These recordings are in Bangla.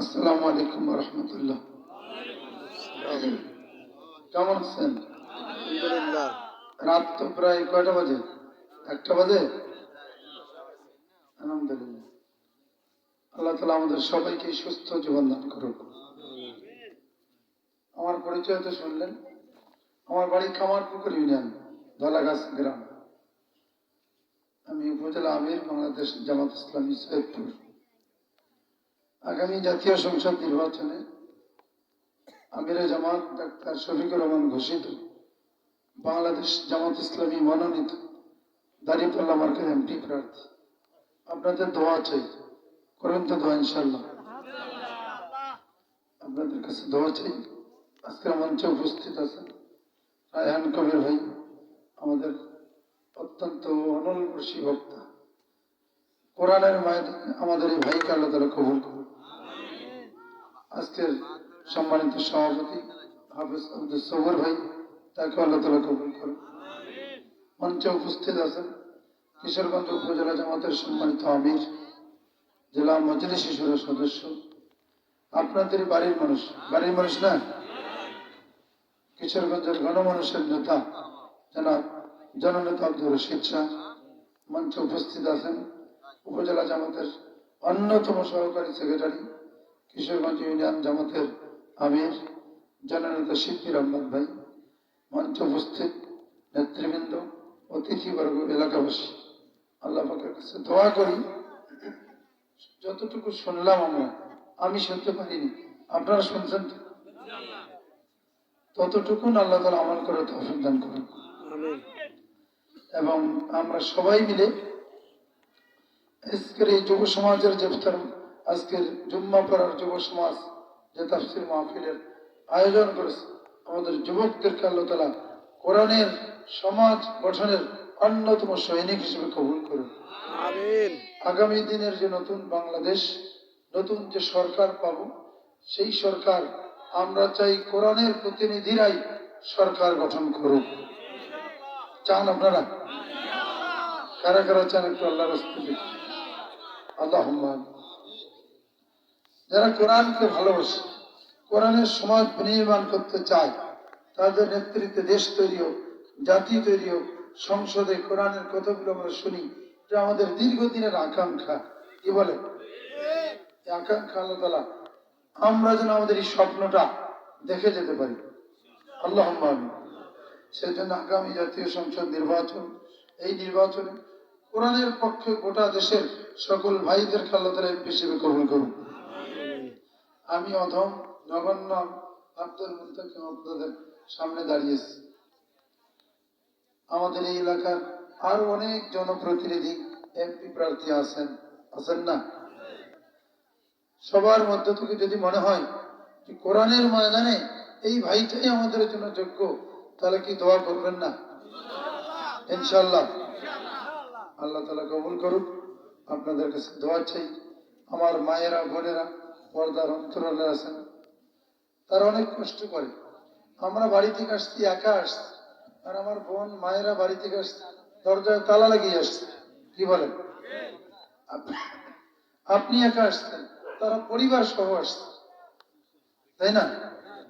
আসসালামু আলাইকুম রহমতুল্লাহ কেমন আছেন? রাত তো প্রায় কয়টা বাজে? একটা বাজে? আলহামদুলিল্লাহ। আল্লাহ তালা আমাদের সবাইকে সুস্থ জীবন দান করুক। আমার পরিচয় তো শুনলেন। আমার বাড়ি কামারপুকুর ইউনিয়ন ধলাগাছ গ্রাম। আমি উপজেলা আমির বাংলাদেশ জামাত ইসলামী সৈয়দপুর। আগামী জাতীয় সংসদ নির্বাচনে আমিরে জামাত ডাক্তার শফিকুর রহমান ঘোষিত, বাংলাদেশ জামাত ইসলামী মনোনীত দারিপাল্লা মার্কের এমপি প্রার্থী। আপনাদের দোয়া চাই, করেন তো দোয়া ইনশাল্লাহ আপনাদের কাছে দোয়া চাই, আজকের মঞ্চে উপস্থিত আছেন রায়হান কবির ভাই, আমাদের অত্যন্ত অনলবর্ষী বক্তা। কোরআনের মায়ের আমাদের এই ভাইকে আল্লাহ তালা কবুল করুন আজকের সম্মানিত সভাপতি আব্দুল সবর ভাই, তাকে আল্লাহ তালা কবুল করুন মঞ্চে উপস্থিত আছেন কিশোরগঞ্জ উপজেলা জামাতের সম্মানিত আমির, জেলা মজলিস শিশুরের সদস্য, আপনাদের বাড়ির মানুষ। বাড়ির মানুষ না? কিশোরগঞ্জের গণমানুষের নেতা, জনাব জননেতা আব্দুর রশিদ শাহ। মঞ্চে উপস্থিত আছেন উপজেলা জামাতের অন্যতম সহকারী সেক্রেটারি কিশোরগঞ্জ ইউনিয়ন জামাতের আমির জননেতা শিল্পী রহমান ভাই মঞ্চে উপস্থিত নেতৃবৃন্দ অতিথিবর্গ এলাকাবাসী। আল্লাহ পাকের কাছে দোয়া করি যতটুকু শুনলাম আমরা আমি শুনতে পারিনি আপনারা শুনছেন তো? ততটুকুন আল্লাহ তালা আমল করে তৌফিক দান করুন। এবং আমরা সবাই মিলে আজকের এই যুব সমাজের যে আজকের জুম্মা পড়ার যুব সমাজ যে তাফসির মাহফিলের আয়োজন করেছে আমাদের যুবকদেরকে আল্লাহ তালা কোরআনের সমাজ গঠনের অন্যতম সৈনিক হিসেবে কবুল করুন। আগামী দিনের যে নতুন বাংলাদেশ নতুন যে সরকার পাব সেই সরকার আমরা চাই কোরআনের প্রতিনিধিরাই সরকার গঠন করুক। চান আপনারা? কারা কারা চান একটু আল্লাহ রাস্তা দেখি। আল্লাহ যারা কোরআনকে ভালোবাসে, কোরআনের সমাজ বিনির্মাণ করতে চায়, তাদের নেতৃত্বে দেশ তৈরি হোক, জাতি তৈরি হোক, সংসদে কোরআনের কথাগুলো আমরা শুনি, এটা আমাদের দীর্ঘদিনের আকাঙ্ক্ষা। কি বলে? আকাঙ্ক্ষা আল্লাহ তালা আমরা যেন আমাদের এই স্বপ্নটা দেখে যেতে পারি। আল্লাহ সেজন্য আগামী জাতীয় সংসদ নির্বাচন, এই নির্বাচনে কোরআনের পক্ষে গোটা দেশের সকল ভাইদের এমপি হিসেবে কবুল করুন। আমি অধম নগণ্য আব্দুল মুন্তাকিম আপনাদের সামনে দাঁড়িয়েছি আমাদের এই এলাকার আরও অনেক জনপ্রতিনিধি এমপি প্রার্থী আছেন আছেন না? সবার মধ্য থেকে যদি মনে হয় যে কোরআনের ময়দানে এই ভাইটাই আমাদের জন্য যোগ্য তাহলে কি দোয়া করবেন না? ইনশাল্লাহ আল্লাহ তালা কবুল করুক। আপনাদের কাছে দোয়া চাই। আমার মায়েরা বোনেরা পর্দার অন্তরালে আছেন তারা অনেক কষ্ট করে। আমরা বাড়ি থেকে আসছি, একা আসছি। আর আমার বোন, মায়েরা বাড়ি থেকে আসছে, দরজায় তালা লাগিয়ে আসছে। কি বলেন? আপনি একা আসছেন, তারা পরিবার সহ আসছে। তাই না?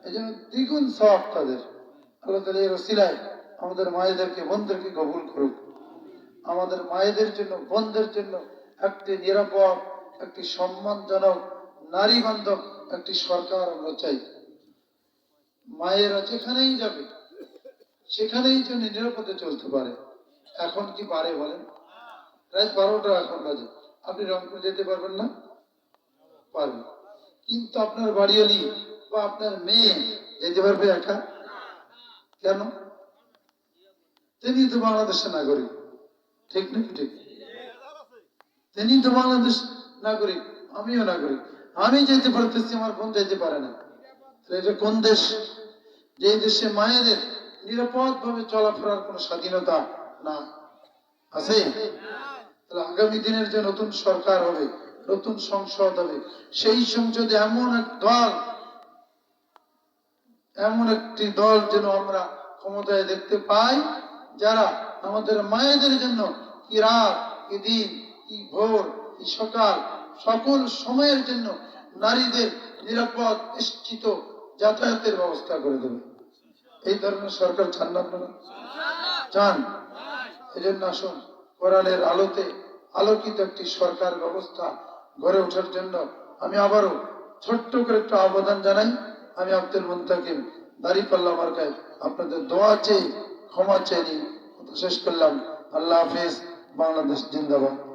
এই জন্য দ্বিগুণ সব তাদের। আল্লাহ তালা আমাদের মায়েদেরকে, বোনদেরকে কবুল করুক। আমাদের মায়েদের জন্য, বোনদের জন্য একটি নিরাপদ, একটি সম্মানজনক নারী বান্ধব একটি সরকার আমরা চাই। মায়েরা যেখানেই যাবে, সেখানেই যেন নিরাপদে চলতে পারে। এখন কি পারে বলেন? প্রায় বারোটা এখন বাজে। আপনি রংপুর যেতে পারবেন না? পারবেন। কিন্তু আপনার বাড়িওয়ালি বা আপনার মেয়ে যেতে পারবে একা? কেন? তিনি তো বাংলাদেশের নাগরিক। ঠিক নাকি ঠিক? তিনি তো বাংলাদেশ নাগরিক, আমিও নাগরিক। আমি যেতে পারতেছি, আমার বোন যেতে পারে না। এটা কোন দেশ? যে দেশে মায়েদের নিরাপদ ভাবে চলাফেরার কোন স্বাধীনতা না আছে? তাহলে আগামী দিনের যে নতুন সরকার হবে, নতুন সংসদ হবে, সেই সংসদে এমন এক দল, এমন একটি দল যেন আমরা ক্ষমতায় দেখতে পাই, যারা আমাদের মায়েদের জন্য কি রাত, কি দিন, কি ভোর, কি সকাল সকল সময়ের জন্য নারীদের নিরাপদ, নিশ্চিত যাতায়াতের ব্যবস্থা করে দেবে। এই ধরনের সরকার চান না আপনারা? চান। এই জন্য আসুন, কোরআনের আলোতে আলোকিত একটি সরকার ব্যবস্থা গড়ে ওঠার জন্য আমি আবারও ছোট্ট করে একটু আবেদন জানাই। আমি আব্দুল মুন্তাকিম দাঁড়িপাল্লা মার্কায় আপনাদের দোয়া চেয়ে, ক্ষমা চেয়ে কথা শেষ করলাম। আল্লাহ হাফিজ, বাংলাদেশ জিন্দাবাদ।